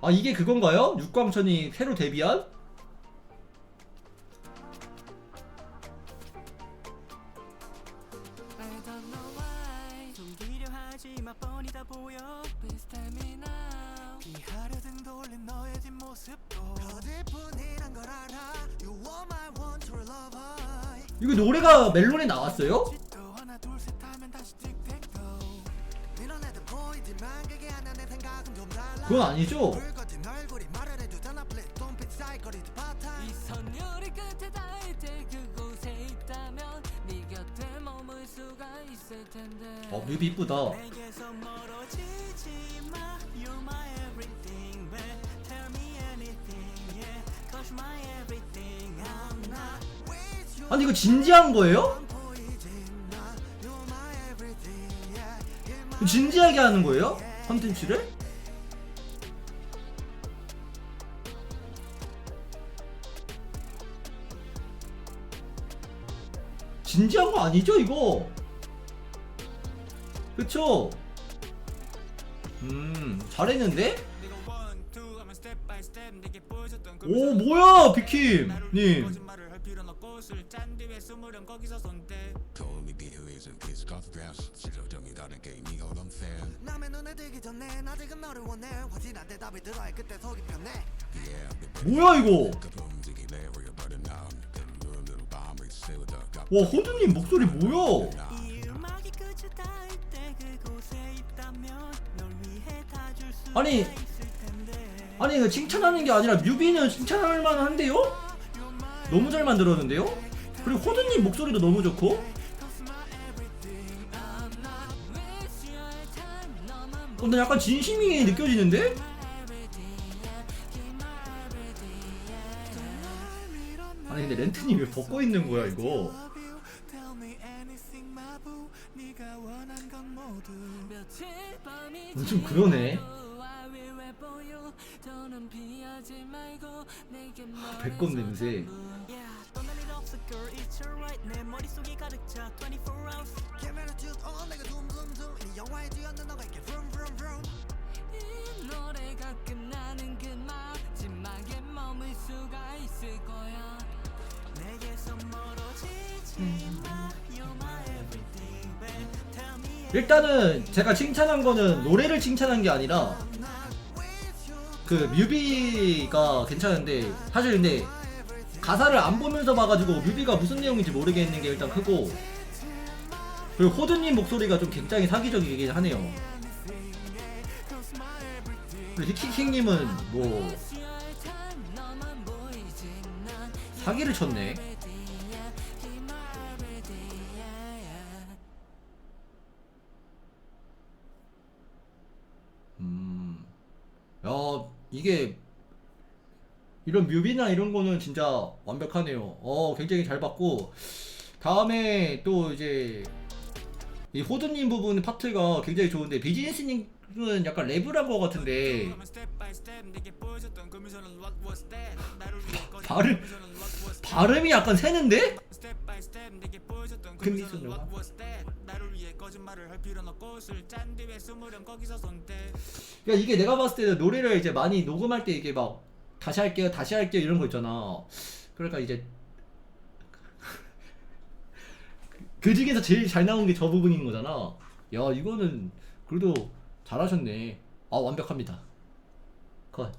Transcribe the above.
아 이게 그건가요? 육광천이 새로 데뷔한? 이거 노래가 멜론에 나왔어요? 그건 아니죠? 네어 뮤비 이쁘다 아니 이거 진지한 거예요? 진지하게 하는 거예요? 컨텐츠를? 진지한 거 아니죠 이거? 그쵸? 음 잘했는데? 오 뭐야 비킴님 없고 술잔 뒤에 숨으렴 거기서 손대. Told me be who isn't this got grass 실효정이 다른 게임이 all unfair 남의 눈에 들기 전에 나 지금 너를 원해. 확실한 대답이 들어야 그때 속이 편해. 뭐야 이거? 그와 호두님 목소리 뭐야? 이 음악이 끝이 닿을 때 그곳에 있다면 널 위해 다줄수 아니, 아니 이거 칭찬하는 게 아니라 뮤비는 칭찬할 만한데요? 너무 잘 만들었는데요? 그리고 호두님 목소리도 너무 좋고 어, 나 약간 진심이 느껴지는데? 아니 근데 렌트님 왜 벗고 있는 거야 이거 어, 좀 그러네. 배꼽 냄새. 이 노래가 끝 일단은 제가 칭찬한 거는 노래를 칭찬한 게 아니라 그 뮤비가 괜찮은데 사실 근데 가사를 안 보면서 봐가지고 뮤비가 무슨 내용인지 모르겠는 게 일단 크고 그리고 호두님 목소리가 좀 굉장히 사기적이긴 하네요. 그리고 히키킹님은 뭐 사기를 쳤네 이게 이런 뮤비나 이런 거는 진짜 완벽하네요. 어, 굉장히 잘 봤고 다음에 또 이제 이 호드님 부분 파트가 굉장히 좋은데 비즈니스님 은 약간 랩을 한거 같은데 발음 발음이 약간 새는데? 뒤에 숨으렴 야 이게 내가 봤을 때는 노래를 이제 많이 녹음할 때 이게 막 다시 할게요 다시 할게요 이런 거 있잖아. 그러니까 이제 그 중에서 제일 잘 나온 게 저 부분인 거잖아. 야 이거는 그래도 잘하셨네. 아 완벽합니다. 컷